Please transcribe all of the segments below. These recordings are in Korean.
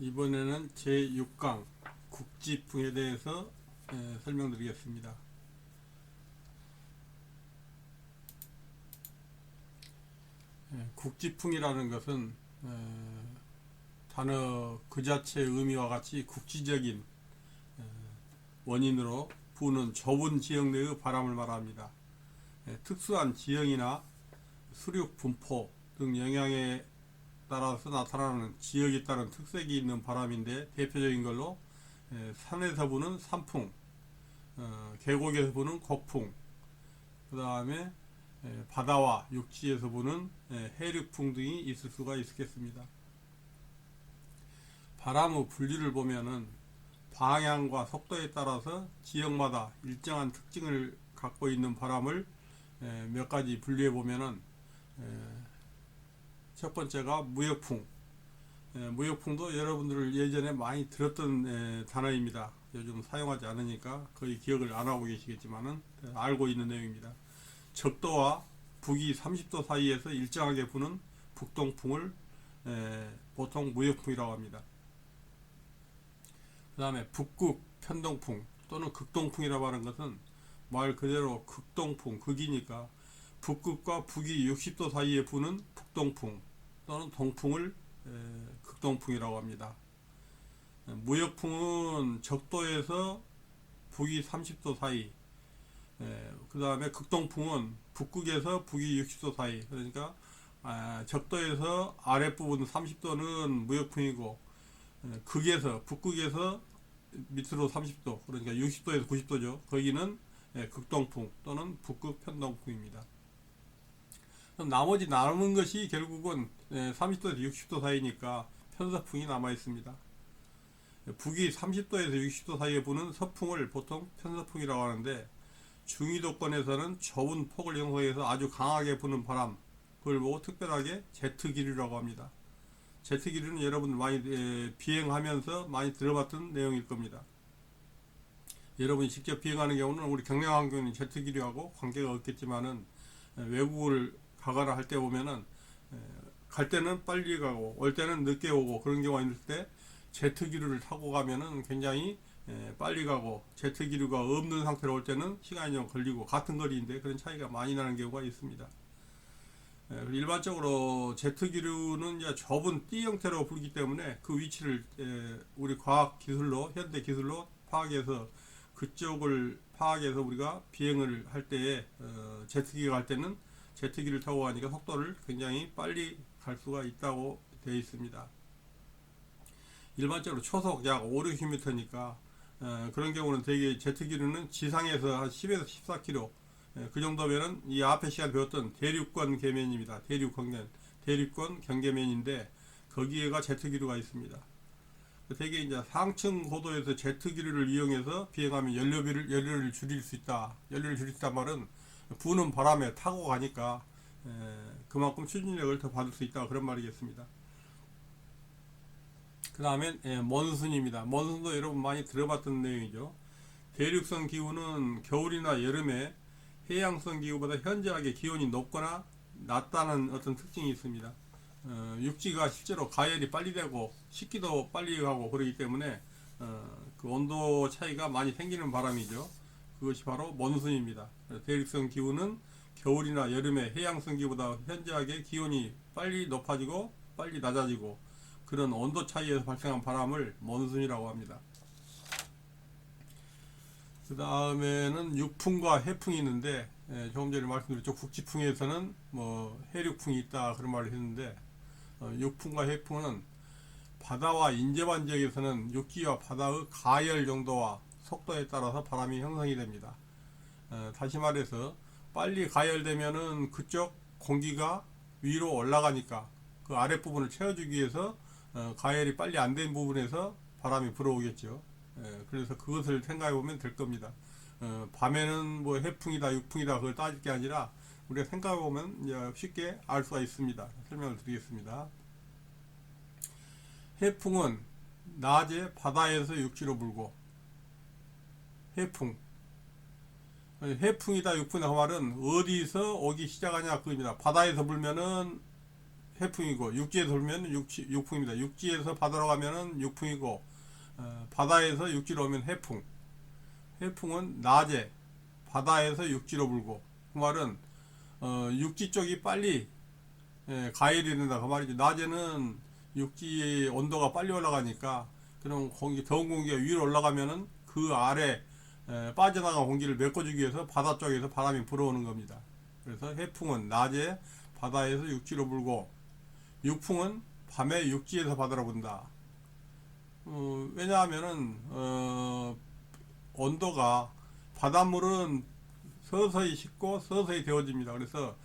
이번에는 제6강 국지풍에 대해서 에, 설명드리겠습니다. 에, 국지풍이라는 것은 에, 단어 그 자체의 의미와 같이 국지적인 에, 원인으로 부는 좁은 지역 내의 바람을 말합니다. 에, 특수한 지형이나 수륙 분포 등 영향에 따라서 나타나는 지역에 따른 특색이 있는 바람인데 대표적인 걸로 에, 산에서 부는 산풍, 어, 계곡에서 부는 곡풍, 그 다음에 바다와 육지에서 부는 에, 해륙풍 등이 있을 수가 있겠습니다. 바람의 분류를 보면은 방향과 속도에 따라서 지역마다 일정한 특징을 갖고 있는 바람을 에, 몇 가지 분류해 보면은 에, 첫 번째가 무역풍. 에, 무역풍도 여러분들 예전에 많이 들었던 에, 단어입니다. 요즘 사용하지 않으니까 거의 기억을 안 하고 계시겠지만은 에, 알고 있는 내용입니다. 적도와 북위 30도 사이에서 일정하게 부는 북동풍을 에, 보통 무역풍이라고 합니다. 그 다음에 북극 편동풍 또는 극동풍이라고 하는 것은 말 그대로 극동풍, 극이니까 북극과 북위 60도 사이에 부는 북동풍 또는 동풍을 에, 극동풍이라고 합니다. 에, 무역풍은 적도에서 북위 30도 사이, 그 다음에 극동풍은 북극에서 북위 60도 사이, 그러니까 아, 적도에서 아랫부분 30도는 무역풍이고 에, 극에서 북극에서 밑으로 30도, 그러니까 60도에서 90도죠. 거기는 에, 극동풍 또는 북극 편동풍입니다. 나머지 남은 것이 결국은 30도에서 60도 사이니까 편서풍이 남아 있습니다. 북위 30도에서 60도 사이에 부는 서풍을 보통 편서풍이라고 하는데 중위도권에서는 좁은 폭을 형성해서 아주 강하게 부는 바람 그걸 보고 특별하게 제트 기류라고 합니다. 제트 기류는 여러분 많이 비행하면서 많이 들어봤던 내용일 겁니다. 여러분이 직접 비행하는 경우는 우리 경량항공인 제트 기류하고 관계가 없겠지만은 외국을 가거나 할때 보면은 갈 때는 빨리 가고 올 때는 늦게 오고 그런 경우가 있을 때 제트 기류를 타고 가면은 굉장히 빨리 가고 제트 기류가 없는 상태로 올 때는 시간이 좀 걸리고 같은 거리인데 그런 차이가 많이 나는 경우가 있습니다. 일반적으로 제트 기류는 이제 좁은 띠 형태로 불기 때문에 그 위치를 우리 과학 기술로 현대 기술로 파악해서 그쪽을 파악해서 우리가 비행을 할 때에 어, 제트기가 갈 때는 제트기를 타고 가니까 속도를 굉장히 빨리 갈 수가 있다고 되어 있습니다. 일반적으로 초속 약 5, 60m니까 어, 그런 경우는 대개 제트기류는 지상에서 한 10에서 14km 예, 그 정도면은 이 앞에 시간 배웠던 대륙권 계면입니다. 대륙권 대륙권 경계면인데 거기에가 제트기류가 있습니다. 대개 이제 상층 고도에서 제트기류를 이용해서 비행하면 연료비를 연료를 줄일 수 있다. 연료를 줄일 수 있단 말은 부는 바람에 타고 가니까 에, 그만큼 추진력을 더 받을 수 있다 그런 말이겠습니다. 그 다음에 몬순입니다. 몬순도 여러분 많이 들어봤던 내용이죠. 대륙성 기후는 겨울이나 여름에 해양성 기후보다 현저하게 기온이 높거나 낮다는 어떤 특징이 있습니다. 어, 육지가 실제로 가열이 빨리 되고 식기도 빨리 가고 그러기 때문에 어, 그 온도 차이가 많이 생기는 바람이죠. 그것이 바로 몬순입니다. 대륙성 기후는 겨울이나 여름에 해양성 기후보다 현저하게 기온이 빨리 높아지고 빨리 낮아지고 그런 온도 차이에서 발생한 바람을 몬순이라고 합니다. 그 다음에는 육풍과 해풍이 있는데 예, 조금 전에 말씀드렸죠 국지풍에서는 뭐 해륙풍이 있다 그런 말을 했는데 어, 육풍과 해풍은 바다와 인접한 지역에서는 육지와 바다의 가열 정도와 속도에 따라서 바람이 형성이 됩니다. 어, 다시 말해서 빨리 가열되면은 그쪽 공기가 위로 올라가니까 그 아랫부분을 채워주기 위해서 어, 가열이 빨리 안 된 부분에서 바람이 불어오겠죠. 예, 그래서 그것을 생각해 보면 될 겁니다. 어, 밤에는 뭐 해풍이다, 육풍이다 그걸 따질 게 아니라 우리가 생각해 보면 쉽게 알 수가 있습니다. 설명을 드리겠습니다. 해풍은 낮에 바다에서 육지로 불고 해풍 해풍이다 육풍이다 그 말은 어디서 오기 시작하냐 그겁니다. 바다에서 불면은 해풍이고 육지에 돌면 육지, 육풍입니다. 육지에서 바다로 가면은 육풍이고 어, 바다에서 육지로 오면 해풍. 해풍은 낮에 바다에서 육지로 불고 그 말은 어, 육지 쪽이 빨리 예, 가열이 된다 그 말이죠. 낮에는 육지의 온도가 빨리 올라가니까 그럼 공기 더운 공기가 위로 올라가면은 그 아래 에, 빠져나간 공기를 메꿔주기 위해서 바다 쪽에서 바람이 불어오는 겁니다. 그래서 해풍은 낮에 바다에서 육지로 불고 육풍은 밤에 육지에서 바다로 분다. 어, 왜냐하면은 어, 온도가 바닷물은 서서히 식고 서서히 데워집니다. 그래서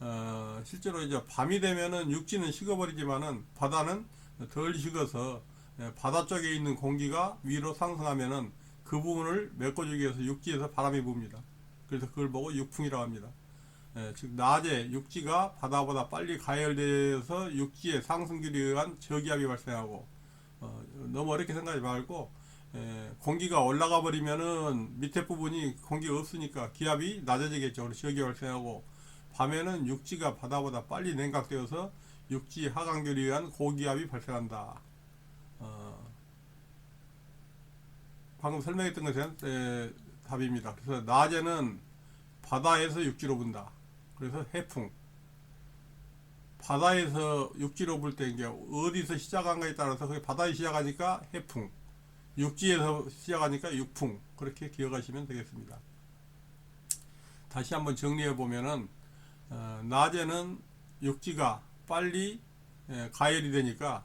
어, 실제로 이제 밤이 되면은 육지는 식어버리지만은 바다는 덜 식어서 예, 바다 쪽에 있는 공기가 위로 상승하면은 그 부분을 메꿔주기 위해서 육지에서 바람이 붑니다. 그래서 그걸 보고 육풍이라고 합니다. 예, 즉 낮에 육지가 바다보다 빨리 가열되어서 육지의 상승기에 의한 저기압이 발생하고 어, 너무 어렵게 생각하지 말고 예, 공기가 올라가 버리면은 밑에 부분이 공기가 없으니까 기압이 낮아지겠죠. 그래서 저기 발생하고 밤에는 육지가 바다보다 빨리 냉각되어서 육지 하강결에 의한 고기압이 발생한다. 어, 방금 설명했던 것은 에, 답입니다. 그래서 낮에는 바다에서 육지로 분다. 그래서 해풍. 바다에서 육지로 불때 이게 어디서 시작한가에 따라서 그게 바다에 시작하니까 해풍. 육지에서 시작하니까 육풍. 그렇게 기억하시면 되겠습니다. 다시 한번 정리해 보면은 어, 낮에는 육지가 빨리 에, 가열이 되니까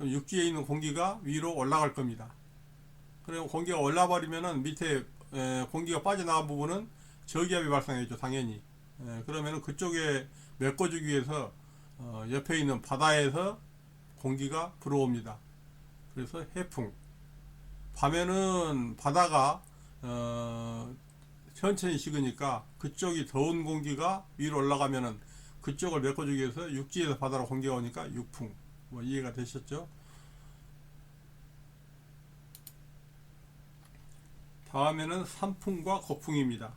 육지에 있는 공기가 위로 올라갈 겁니다. 그리고 공기가 올라버리면은 밑에 에, 공기가 빠져나간 부분은 저기압이 발생하죠, 당연히. 에, 그러면은 그쪽에 메꿔주기 위해서 어, 옆에 있는 바다에서 공기가 불어옵니다. 그래서 해풍. 밤에는 바다가 어, 천천히 식으니까 그쪽이 더운 공기가 위로 올라가면은 그쪽을 메꿔주기 위해서 육지에서 바다로 공기가 오니까 육풍. 뭐 이해가 되셨죠? 다음에는 산풍과 거풍입니다.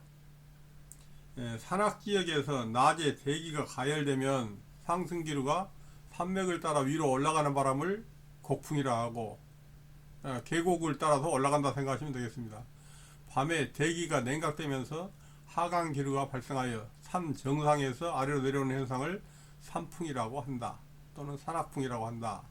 예, 산악 지역에서 낮에 대기가 가열되면 상승기류가 산맥을 따라 위로 올라가는 바람을 곡풍이라 하고 예, 계곡을 따라서 올라간다 생각하시면 되겠습니다. 밤에 대기가 냉각되면서 하강 기류가 발생하여 산 정상에서 아래로 내려오는 현상을 산풍이라고 한다. 또는 산악풍이라고 한다.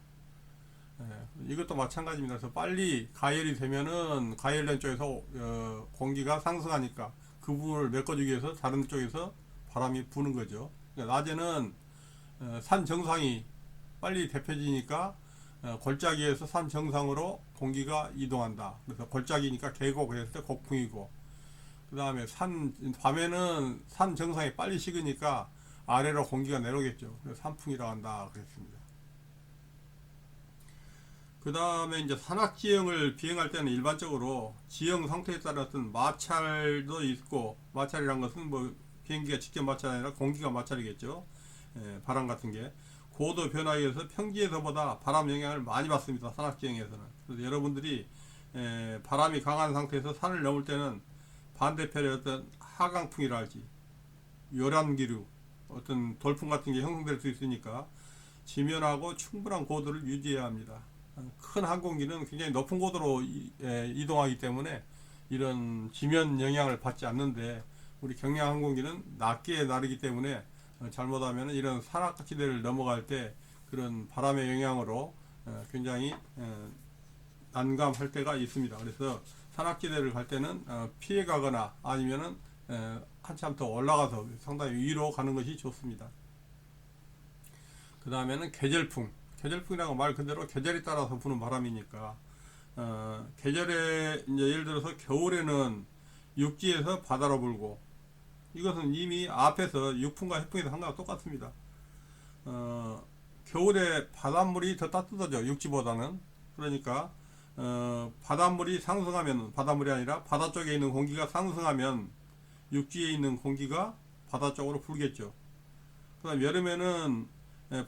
예, 이것도 마찬가지입니다. 그래서 빨리 가열이 되면은 가열된 쪽에서 어, 공기가 상승하니까 그 부분을 메꿔주기 위해서 다른 쪽에서 바람이 부는 거죠. 그러니까 낮에는 어, 산 정상이 빨리 대표지니까 어, 골짜기에서 산 정상으로 공기가 이동한다. 그래서 골짜기니까 계곡 했을 때 곡풍이고 그 다음에 산 밤에는 산 정상이 빨리 식으니까 아래로 공기가 내려오겠죠. 그래서 산풍이라고 한다 그랬습니다. 그 다음에 이제 산악 지형을 비행할 때는 일반적으로 지형 상태에 따라 어떤 마찰도 있고 마찰이란 것은 뭐 비행기가 직접 마찰이 아니라 공기가 마찰이겠죠. 예, 바람 같은 게 고도 변화에 의해서 평지에서보다 바람 영향을 많이 받습니다. 산악 지형에서는. 그래서 여러분들이 에, 바람이 강한 상태에서 산을 넘을 때는 반대편에 어떤 하강풍이랄지 요란기류 어떤 돌풍 같은 게 형성될 수 있으니까 지면하고 충분한 고도를 유지해야 합니다. 큰 항공기는 굉장히 높은 고도로 이, 에, 이동하기 때문에 이런 지면 영향을 받지 않는데 우리 경량 항공기는 낮게 나르기 때문에 어, 잘못하면 이런 산악지대를 넘어갈 때 그런 바람의 영향으로 어, 굉장히 어, 난감할 때가 있습니다. 그래서 산악지대를 갈 때는 어, 피해 가거나 아니면은 에, 한참 더 올라가서 상당히 위로 가는 것이 좋습니다. 그 다음에는 계절풍. 계절풍이라고 말 그대로 계절에 따라서 부는 바람이니까 어, 계절에 이제 예를 들어서 겨울에는 육지에서 바다로 불고 이것은 이미 앞에서 육풍과 해풍에서 한 거랑 똑같습니다. 어, 겨울에 바닷물이 더 따뜻하죠 육지보다는 그러니까 어, 바닷물이 상승하면 바닷물이 아니라 바다 쪽에 있는 공기가 상승하면 육지에 있는 공기가 바다 쪽으로 불겠죠. 그다음 여름에는 에,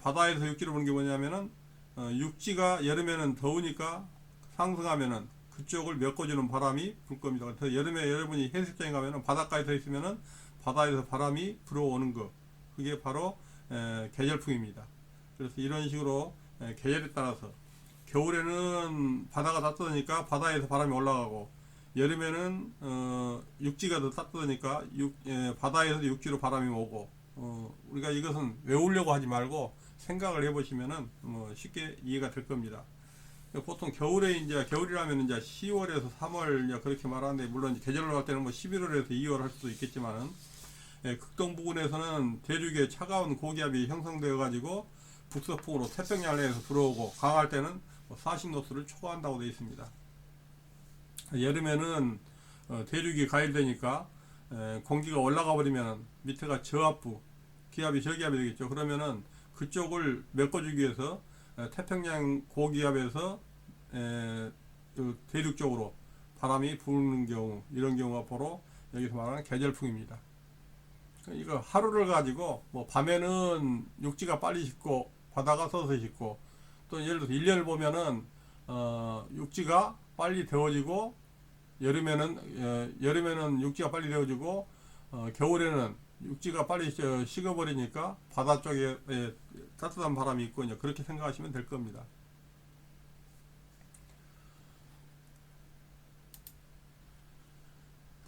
바다에서 육지로 부는 게 뭐냐면은 어, 육지가 여름에는 더우니까 상승하면은 그쪽을 메꿔주는 바람이 불 겁니다. 그래서 여름에 여러분이 해수욕장에 가면은 바닷가에 서 있으면은 바다에서 바람이 불어오는 거 그게 바로 에, 계절풍입니다. 그래서 이런 식으로 예, 계절에 따라서 겨울에는 바다가 따뜻하니까 바다에서 바람이 올라가고 여름에는 어, 육지가 더 따뜻하니까 육, 예, 바다에서 육지로 바람이 오고 어, 우리가 이것은 외우려고 하지 말고 생각을 해보시면은 뭐 쉽게 이해가 될 겁니다. 보통 겨울에 이제 겨울이라면 이제 10월에서 3월 이제 그렇게 말하는데 물론 계절로 갈 때는 뭐 11월에서 2월 할 수도 있겠지만은 예, 극동 부근에서는 대륙에 차가운 고기압이 형성되어 가지고 북서풍으로 태평양 내에서 불어오고 강할 때는 뭐 40노스를 초과한다고 되어 있습니다. 여름에는 어, 대륙이 가열되니까 에, 공기가 올라가 버리면 밑에가 저압부 기압이 저기압이 되겠죠. 그러면은 그쪽을 메꿔주기 위해서 에, 태평양 고기압에서 에, 그 대륙 쪽으로 바람이 부는 경우 이런 경우가 바로 여기서 말하는 계절풍입니다. 이거 하루를 가지고 뭐 밤에는 육지가 빨리 식고 바다가 서서 식고 또 예를 들어서 1년을 보면은 어, 육지가 빨리 데워지고 여름에는 어, 여름에는 육지가 빨리 데워지고 어, 겨울에는 육지가 빨리 저, 식어버리니까 바다 쪽에 예, 따뜻한 바람이 있고 그렇게 생각하시면 될 겁니다.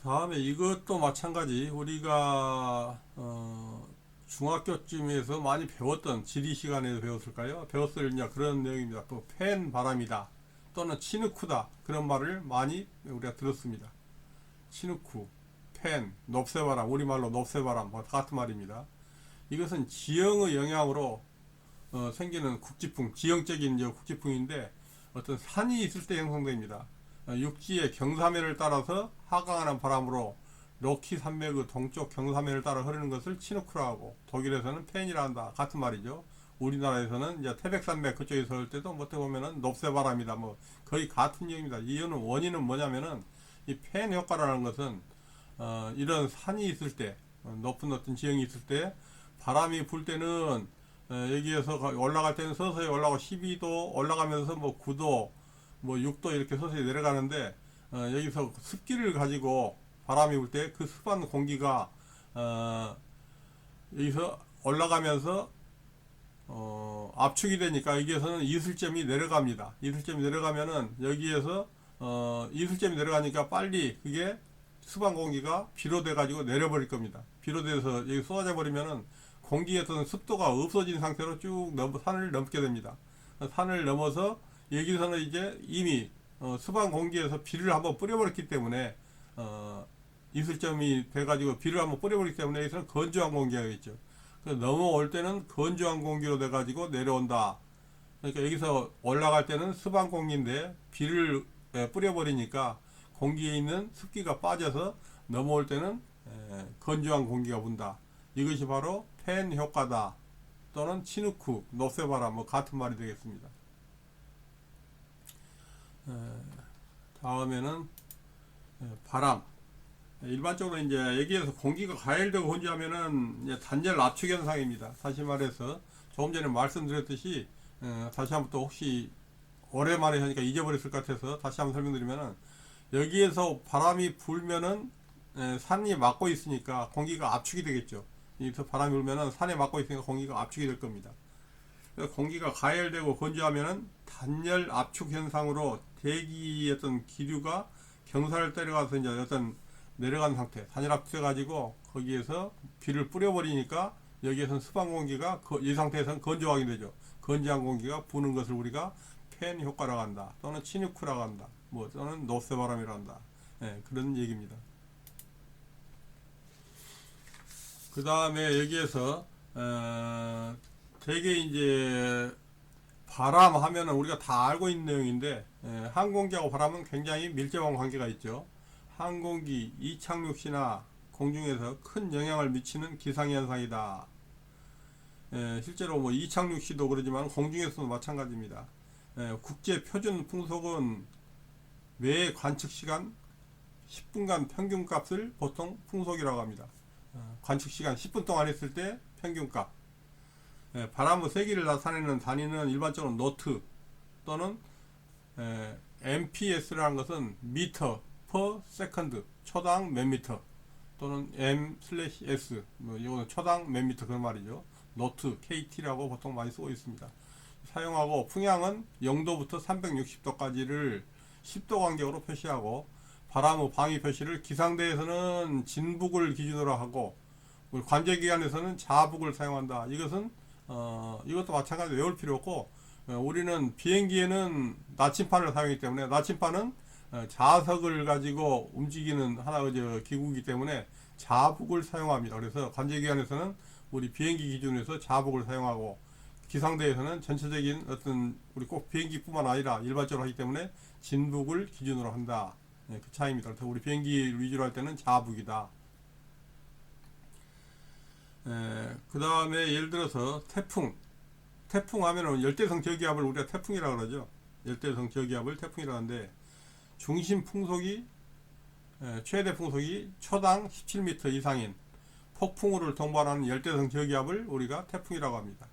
다음에 이것도 마찬가지 우리가 어, 중학교쯤에서 많이 배웠던 지리 시간에서 배웠을까요? 배웠을 이제 그런 내용입니다. 또 팬 바람이다 또는 치누쿠다 그런 말을 많이 우리가 들었습니다. 치누쿠, 팬, 넙새바람 우리말로 넙새바람 뭐 같은 말입니다. 이것은 지형의 영향으로 어, 생기는 국지풍, 지형적인 이제 국지풍인데 어떤 산이 있을 때 형성됩니다. 어, 육지의 경사면을 따라서 하강하는 바람으로 로키 산맥의 동쪽 경사면을 따라 흐르는 것을 치누크라 하고 독일에서는 펜이라 한다 같은 말이죠. 우리나라에서는 이제 태백산맥 그쪽에서 올 때도 뭐 어떻게 보면은 높새바람이다 뭐 거의 같은 얘기입니다. 이유는 원인은 뭐냐면은 이 펜 효과라는 것은 어, 이런 산이 있을 때 어, 높은 어떤 지형이 있을 때 바람이 불 때는 어, 여기에서 가- 올라갈 때는 서서히 올라가고 12도 올라가면서 뭐 9도 뭐 6도 이렇게 서서히 내려가는데 어, 여기서 습기를 가지고 바람이 불 때 그 습한 공기가 어, 여기서 올라가면서 어, 압축이 되니까 여기에서는 이슬점이 내려갑니다. 이슬점이 내려가면은 여기에서 어, 이슬점이 내려가니까 빨리 그게 습한 공기가 비로 돼 가지고 내려버릴 겁니다. 비로 돼서 여기 쏟아져 버리면은 공기에 어떤 습도가 없어진 상태로 쭉 넘, 산을 넘게 됩니다. 산을 넘어서 여기서는 이제 이미 어, 습한 공기에서 비를 한번 뿌려버렸기 때문에 어, 이슬점이 돼가지고 비를 한번 뿌려버리기 때문에 여기서는 건조한 공기가 있죠. 넘어올 때는 건조한 공기로 돼가지고 내려온다. 그러니까 여기서 올라갈 때는 습한 공기인데 비를 에, 뿌려버리니까 공기에 있는 습기가 빠져서 넘어올 때는 에, 건조한 공기가 분다. 이것이 바로 팬 효과다. 또는 치누쿠, 노세바람 뭐 같은 말이 되겠습니다. 에, 다음에는 에, 바람. 일반적으로 이제 여기에서 공기가 가열되고 이제 단열 압축 현상입니다. 다시 말해서 조금 전에 말씀드렸듯이 어, 다시 한번 또 혹시 오랜만에 하니까 잊어버렸을 것 같아서 다시 한번 설명드리면은 여기에서 바람이 불면은 에, 산이 막고 있으니까 공기가 압축이 되겠죠. 여기서 바람이 불면은 산에 막고 있으니까 공기가 압축이 될 겁니다. 공기가 가열되고 건조하면은 단열 압축 현상으로 대기의 어떤 기류가 경사를 때려가서 이제 어떤 내려간 상태, 단열 압축해 가지고 거기에서 비를 뿌려버리니까 여기에서는 습한 공기가 거- 이 상태에서는 건조하게 되죠. 건조한 공기가 부는 것을 우리가 팬 효과라고 한다. 또는 치누크라고 한다. 뭐 또는 노쇠바람이라고 한다. 예, 그런 얘기입니다. 그 다음에 여기에서 어, 되게 이제 바람 하면은 우리가 다 알고 있는 내용인데 예, 항공기하고 바람은 굉장히 밀접한 관계가 있죠. 항공기 이착륙 시나 공중에서 큰 영향을 미치는 기상현상이다. 예, 실제로 뭐 이착륙 시도 그러지만 공중에서도 마찬가지입니다. 예, 국제 표준 풍속은 매 관측 시간 10분간 평균 값을 보통 풍속이라고 합니다. 어, 관측 시간 10분 동안 했을 때 평균값. 예, 바람의 세기를 나타내는 단위는 일반적으로 노트 또는 에, MPS라는 것은 미터 per 세컨드 초당 몇 미터 또는 M 슬래시 S 뭐 이거는 초당 몇 미터 그런 말이죠. 노트 KT라고 보통 많이 쓰고 있습니다. 사용하고 풍향은 0도부터 360도까지를 10도 간격으로 표시하고 바람 후 방위 표시를 기상대에서는 진북을 기준으로 하고 관제기관에서는 자북을 사용한다. 이것은 어, 이것도 마찬가지로 외울 필요 없고 어, 우리는 비행기에는 나침판을 사용하기 때문에 나침판은 어, 자석을 가지고 움직이는 하나의 저 기구이기 때문에 자북을 사용합니다. 그래서 관제기관에서는 우리 비행기 기준에서 자북을 사용하고 기상대에서는 전체적인 어떤 우리 꼭 비행기뿐만 아니라 일반적으로 하기 때문에 진북을 기준으로 한다. 네, 그 차이입니다. 그래서 우리 비행기 위주로 할 때는 자북이다. 그 다음에 예를 들어서 태풍. 태풍 하면은 열대성 저기압을 우리가 태풍이라고 그러죠. 열대성 저기압을 태풍이라고 하는데 중심 풍속이 에, 최대 풍속이 초당 17m 이상인 폭풍우를 동반하는 열대성 저기압을 우리가 태풍이라고 합니다.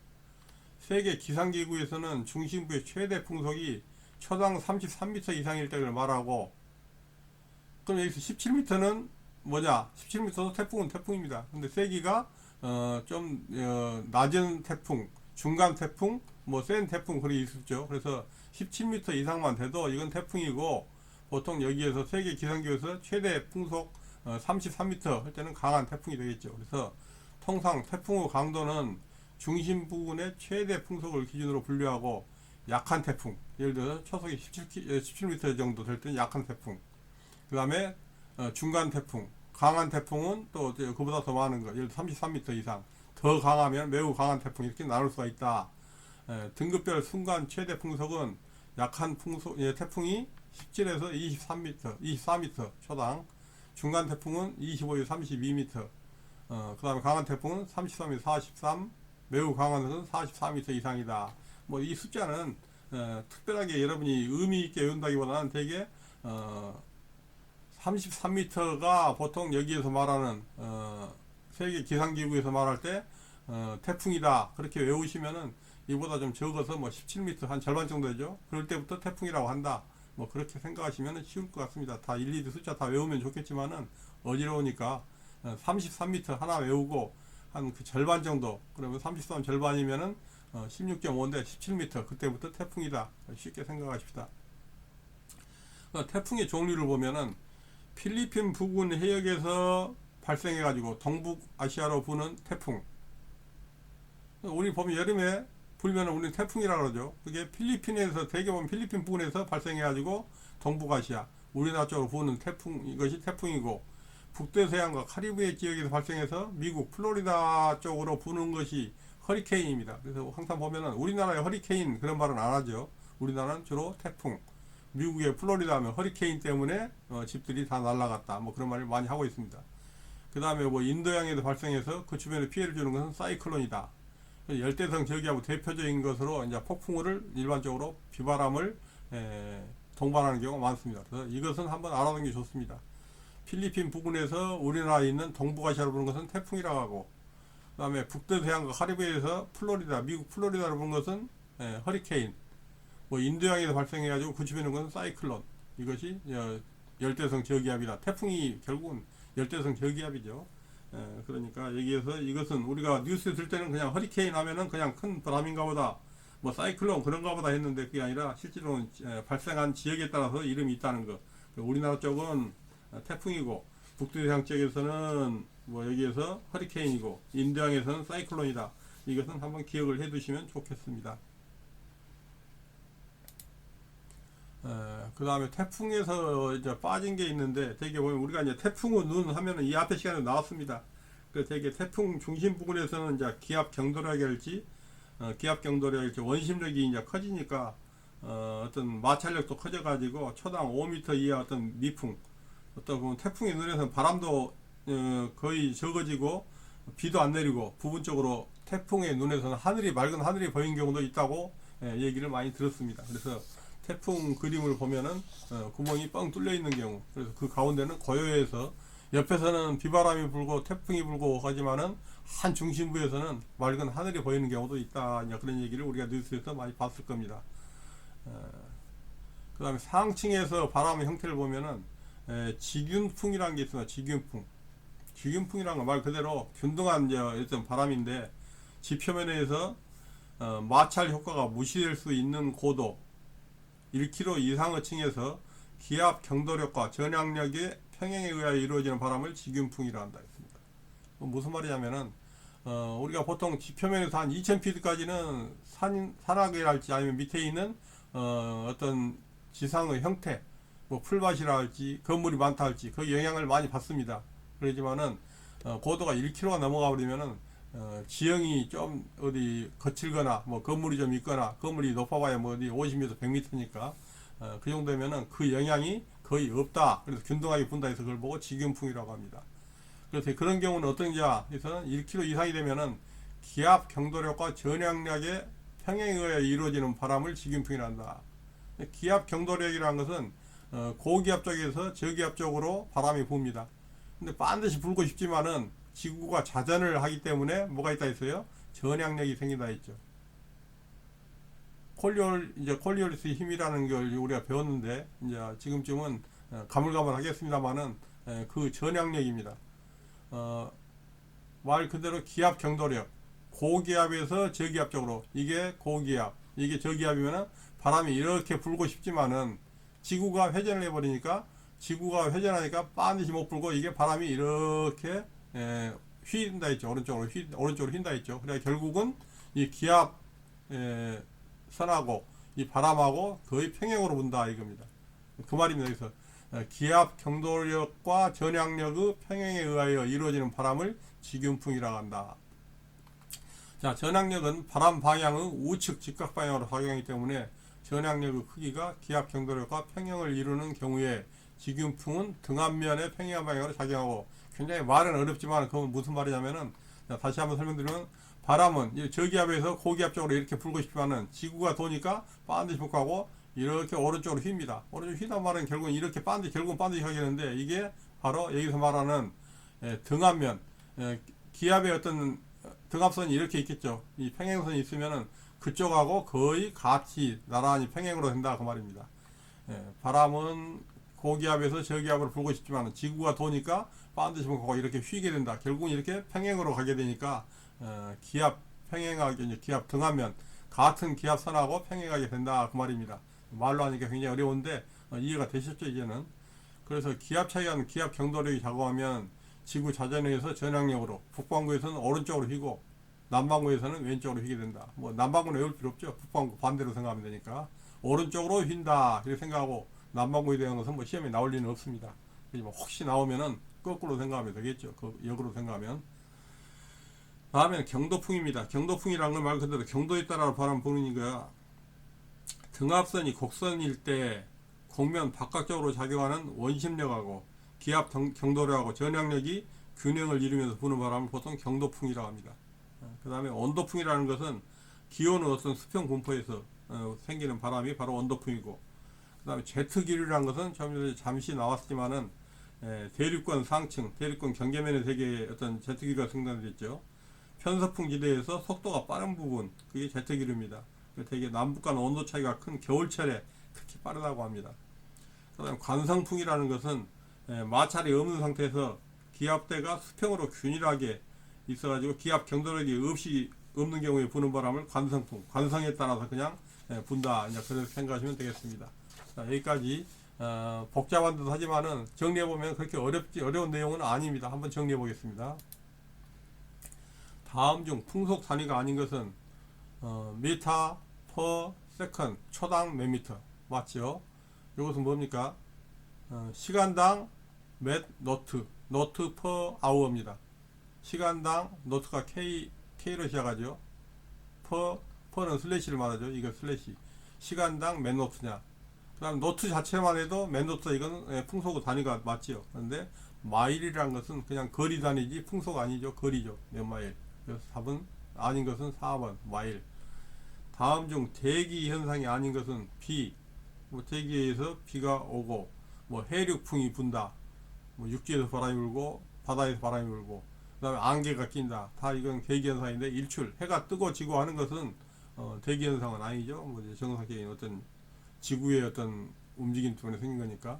세계 기상기구에서는 중심부의 최대 풍속이 초당 33m 이상일 때를 말하고 그럼 여기서 17m는 뭐냐? 17m도 태풍은 태풍입니다. 근데 세기가 어, 좀 어, 낮은 태풍, 중간 태풍, 뭐 센 태풍 그렇게 있었죠. 그래서 17m 이상만 돼도 이건 태풍이고 보통 여기에서 세계 기상기에서 최대 풍속 어, 33m 할 때는 강한 태풍이 되겠죠. 그래서 통상 태풍의 강도는 중심 부근의 최대 풍속을 기준으로 분류하고 약한 태풍, 예를 들어 초속이 17, 17m 정도 될 때는 약한 태풍. 그 다음에 어, 중간 태풍, 강한 태풍은 또 그보다 더 많은 거, 예를 들어 33m 이상. 더 강하면 매우 강한 태풍 이렇게 나눌 수가 있다. 에, 등급별 순간 최대 풍속은 약한 풍속, 예, 태풍이 17에서 23m, 24m 초당. 중간 태풍은 25에서 32m. 어, 그 다음에 강한 태풍은 33에서 43, 매우 강한 것은 44m 이상이다. 뭐 이 숫자는 어, 특별하게 여러분이 의미 있게 외운다기보다는 되게 어, 33m가 보통 여기에서 말하는 어, 세계 기상기구에서 말할 때 어, 태풍이다 그렇게 외우시면은 이보다 좀 적어서 뭐 17m 한 절반 정도 되죠. 그럴 때부터 태풍이라고 한다. 뭐 그렇게 생각하시면 쉬울 것 같습니다. 다 일일이 숫자 다 외우면 좋겠지만은 어지러우니까 33m 하나 외우고 한 그 절반 정도 그러면 33 절반이면은 어, 16.5인데 17m 그때부터 태풍이다 쉽게 생각하십시다. 어, 태풍의 종류를 보면은 필리핀 부근 해역에서 발생해 가지고 동북아시아로 부는 태풍. 우리 보면 여름에 불면 우리 태풍이라 그러죠. 그게 필리핀에서 대개 보면 필리핀 부근에서 발생해 가지고 동북아시아 우리나라 쪽으로 부는 태풍 이것이 태풍이고 북대서양과 카리브해 지역에서 발생해서 미국 플로리다 쪽으로 부는 것이 허리케인입니다. 그래서 항상 보면은 우리나라의 허리케인 그런 말은 안 하죠. 우리나라는 주로 태풍. 미국의 플로리다 하면 허리케인 때문에 어, 집들이 다 날라갔다. 뭐 그런 말을 많이 하고 있습니다. 그 다음에 뭐 인도양에서 발생해서 그 주변에 피해를 주는 것은 사이클론이다. 열대성 저기하고 대표적인 것으로 이제 폭풍우를 일반적으로 비바람을 에, 동반하는 경우가 많습니다. 그래서 이것은 한번 알아두는 게 좋습니다. 필리핀 부근에서 우리나라에 있는 동북아시아로 부는 것은 태풍이라고 하고 그 다음에 북대서양과 카리브해에서 플로리다, 미국 플로리다로 부는 것은 에, 허리케인 뭐 인도양에서 발생해가지고 그 주변에 있는 것은 사이클론 이것이 어, 열대성 저기압이다. 태풍이 결국은 열대성 저기압이죠. 에, 그러니까 여기에서 이것은 우리가 뉴스에 들 때는 그냥 허리케인 하면은 그냥 큰 바람인가 보다 뭐 사이클론 그런가 보다 했는데 그게 아니라 실제로는 에, 발생한 지역에 따라서 이름이 있다는 거 우리나라 쪽은 태풍이고 북두해상 지역에서는 뭐 여기에서 허리케인이고 인도양에서는 사이클론이다 이것은 한번 기억을 해 두시면 좋겠습니다 그 다음에 태풍에서 이제 빠진 게 있는데 되게 보면 우리가 이제 태풍의 눈 하면은 이 앞에 시간에 나왔습니다. 그 되게 태풍 중심 부근에서는 이제 기압 경도력이 할지 어, 기압 경도력이 할지 원심력이 이제 커지니까 어, 어떤 마찰력도 커져가지고 초당 5m 이하 어떤 미풍 어떤 보면 태풍의 눈에서는 바람도 어, 거의 적어지고 비도 안 내리고 부분적으로 태풍의 눈에서는 하늘이 맑은 하늘이 보인 경우도 있다고 예, 얘기를 많이 들었습니다. 그래서 태풍 그림을 보면은 어, 구멍이 뻥 뚫려 있는 경우 그래서 그 가운데는 고요해서 옆에서는 비바람이 불고 태풍이 불고 하지만은 한 중심부에서는 맑은 하늘이 보이는 경우도 있다 그런 얘기를 우리가 뉴스에서 많이 봤을 겁니다. 어, 그 다음에 상층에서 바람의 형태를 보면은 에, 지균풍이라는 게 있습니다. 지균풍. 지균풍이라는 건말 그대로 균등한 이제 어떤 바람인데 지표면에서 어, 마찰 효과가 무시될 수 있는 고도 1km 이상의 층에서 기압 경도력과 전향력의 평행에 의하여 이루어지는 바람을 지균풍이라 한다 했습니다. 뭐 무슨 말이냐면은 어, 우리가 보통 지표면에서 한 2000피트까지는 산, 산악이랄지 아니면 밑에 있는 어, 어떤 지상의 형태, 뭐 풀밭이라 할지 건물이 많다 할지 그 영향을 많이 받습니다. 그러지만은 어, 고도가 1km가 넘어가 버리면은 어, 지형이 좀 어디 거칠거나 뭐 건물이 좀 있거나 건물이 높아봐야 뭐 어디 50m, 100m니까 어, 그 정도면은 그 영향이 거의 없다. 그래서 균등하게 분다 해서 그걸 보고 지균풍이라고 합니다. 그래서 그런 경우는 어떤지야 해서는 1km 이상이 되면은 기압 경도력과 전향력의 평행에 의해 이루어지는 바람을 지균풍이라 한다. 기압 경도력이라는 것은 어, 고기압 쪽에서 저기압 쪽으로 바람이 붑니다. 근데 반드시 불고 싶지만은 지구가 자전을 하기 때문에 뭐가 있다 했어요? 전향력이 생긴다 했죠. 콜리올 이제 콜리올리스 힘이라는 걸 우리가 배웠는데 이제 지금쯤은 어, 가물가물하겠습니다만은 에, 그 전향력입니다. 어, 말 그대로 기압 경도력 고기압에서 저기압 쪽으로 이게 고기압 이게 저기압이면은 바람이 이렇게 불고 싶지만은 지구가 회전을 해버리니까 지구가 회전하니까 반드시 못 불고 이게 바람이 이렇게 에, 휘인다 했죠. 오른쪽으로 휘 오른쪽으로 휜다 했죠. 그래 결국은 이 기압 에, 선하고 이 바람하고 거의 평행으로 분다 이겁니다. 그 말입니다. 그래서 어, 기압 경도력과 전향력의 평행에 의하여 이루어지는 바람을 지균풍이라고 한다. 자, 전향력은 바람 방향의 우측 직각 방향으로 작용하기 때문에 전향력의 크기가 기압 경도력과 평행을 이루는 경우에 지균풍은 등압면의 평행한 방향으로 작용하고 굉장히 말은 어렵지만 그건 무슨 말이냐면은 자, 다시 한번 설명드리면 바람은 이 저기압에서 고기압 쪽으로 이렇게 불고 싶지만은 지구가 도니까 반드시 북하고 이렇게 오른쪽으로 휩니다. 오른쪽 휘다 말은 결국은 이렇게 반드시 결국은 반드시 하겠는데 이게 바로 여기서 말하는 예, 등압면 예, 기압의 어떤 등압선이 이렇게 있겠죠. 이 평행선이 있으면은 그쪽하고 거의 같이 나란히 평행으로 된다 그 말입니다. 예, 바람은 고기압에서 저기압으로 불고 싶지만 지구가 도니까 반드시 보고 이렇게 휘게 된다. 결국은 이렇게 평행으로 가게 되니까 어, 기압 평행하게 이제 기압 등하면 같은 기압선하고 평행하게 된다 그 말입니다. 말로 하니까 굉장히 어려운데 어, 이해가 되셨죠 이제는. 그래서 기압 차이가 나는 기압 경도력이 작용하면 지구 자전에서 전향력으로 북반구에서는 오른쪽으로 휘고 남반구에서는 왼쪽으로 휘게 된다. 뭐 남반구는 외울 필요 없죠. 북반구 반대로 생각하면 되니까 오른쪽으로 휜다 이렇게 생각하고 남반구에 대한 것은 뭐 시험에 나올 리는 없습니다. 하지만 혹시 나오면은 거꾸로 생각하면 되겠죠. 그 역으로 생각하면. 다음에는 경도풍입니다. 경도풍이라는 건 말 그대로 경도에 따라 바람 부르니까 등압선이 곡선일 때 곡면 바깥쪽으로 작용하는 원심력하고 기압 경- 경도력하고 전향력이 균형을 이루면서 부는 바람을 보통 경도풍이라고 합니다. 그 다음에 온도풍이라는 것은 기온의 어떤 수평 분포에서 어, 생기는 바람이 바로 온도풍이고 그 다음에 제트 기류라는 것은 잠시 나왔지만은 에, 대륙권 상층, 대륙권 경계면의 세계에 어떤 제트 기류가 생산됐죠. 편서풍 지대에서 속도가 빠른 부분, 그게 제트 기류입니다. 그 되게 남북 간 온도 차이가 큰 겨울철에 특히 빠르다고 합니다. 그 다음 관성풍이라는 것은 에, 마찰이 없는 상태에서 기압대가 수평으로 균일하게 있어가지고 기압 경도력이 없이 없는 경우에 부는 바람을 관성풍, 관성에 따라서 그냥 에, 분다. 이제 그렇게 생각하시면 되겠습니다. 자, 여기까지 어, 복잡한 듯 하지만은 정리해 보면 그렇게 어렵지 어려운 내용은 아닙니다. 한번 정리해 보겠습니다. 다음 중 풍속 단위가 아닌 것은 어, 미터 퍼 세컨 초당 몇 미터 맞죠? 이것은 뭡니까? 어, 시간당 몇 노트 노트 퍼 아워입니다. 시간당 노트가 K K로 시작하죠. 퍼 퍼는 슬래시를 말하죠. 이거 슬래시. 시간당 몇 노트냐? 그 다음 노트 자체만 해도 몇 노트 이거는 예, 풍속 단위가 맞지요. 그런데 마일이라는 것은 그냥 거리 단위지 풍속 아니죠. 거리죠. 몇 마일. 그래서 답은 아닌 것은 4번 마일. 다음 중 대기 현상이 아닌 것은 비. 뭐 대기에서 비가 오고 뭐 해륙풍이 분다. 뭐 육지에서 바람이 불고 바다에서 바람이 불고 그 다음에 안개가 낀다. 다 이건 대기 현상인데 일출 해가 뜨고 지고 하는 것은 어, 대기 현상은 아니죠. 뭐 이제 정상적인 어떤 지구의 어떤 움직임 때문에 생긴 거니까.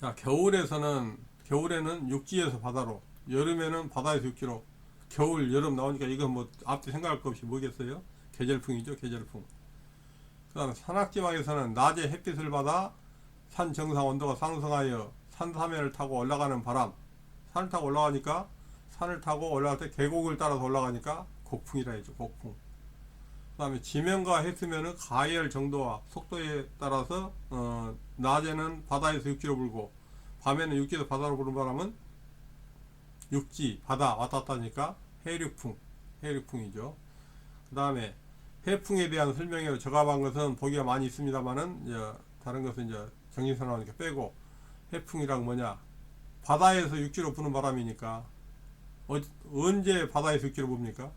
자 겨울에서는 겨울에는 육지에서 바다로 여름에는 바다에서 육지로 겨울 여름 나오니까 이건 뭐 앞뒤 생각할 거 없이 뭐겠어요? 계절풍이죠 계절풍. 그 다음 산악지방에서는 낮에 햇빛을 받아 산 정상 온도가 상승하여 산 사면을 타고 올라가는 바람. 산을 타고 올라가니까 산을 타고 올라갈 때 계곡을 따라서 올라가니까 곡풍이라 해죠 곡풍. 그 다음에 지면과 해수면은 가열 정도와 속도에 따라서 어, 낮에는 바다에서 육지로 불고 밤에는 육지에서 바다로 부는 바람은 육지 바다 왔다 갔다 하니까 해륙풍 해륙풍이죠. 그 다음에 해풍에 대한 설명을 적합한 것은 보기가 많이 있습니다만은 이제 다른 것은 이제 정신사 나오니까 빼고 해풍이랑 뭐냐 바다에서 육지로 부는 바람이니까 어, 언제 바다에서 육지로 붑니까?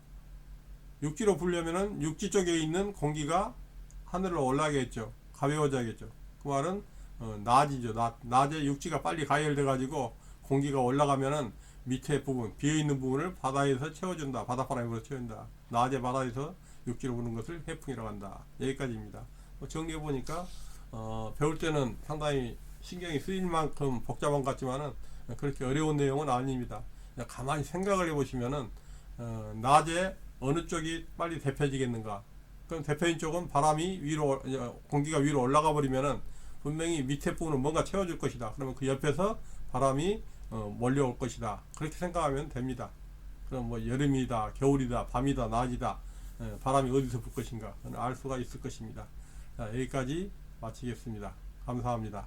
육지로 불려면은 육지 쪽에 있는 공기가 하늘로 올라가겠죠. 가벼워져야겠죠. 그 말은 어, 낮이죠. 낮, 낮에 육지가 빨리 가열돼 가지고 공기가 올라가면은 밑에 부분 비어 있는 부분을 바다에서 채워준다. 바닷바람이 불어 채운다. 낮에 바다에서 육지로 부는 것을 해풍이라고 한다. 여기까지입니다. 뭐 정리해 보니까 어, 배울 때는 상당히 신경이 쓰일 만큼 복잡한 것 같지만은 그렇게 어려운 내용은 아닙니다. 가만히 생각을 해보시면은 어, 낮에 어느 쪽이 빨리 데펴지겠는가? 그럼 대표인 쪽은 바람이 위로 어, 공기가 위로 올라가 버리면은 분명히 밑에 부분은 뭔가 채워줄 것이다. 그러면 그 옆에서 바람이 어, 몰려올 것이다. 그렇게 생각하면 됩니다. 그럼 뭐 여름이다, 겨울이다, 밤이다, 낮이다, 예, 바람이 어디서 불 것인가 알 수가 있을 것입니다. 자, 여기까지 마치겠습니다. 감사합니다.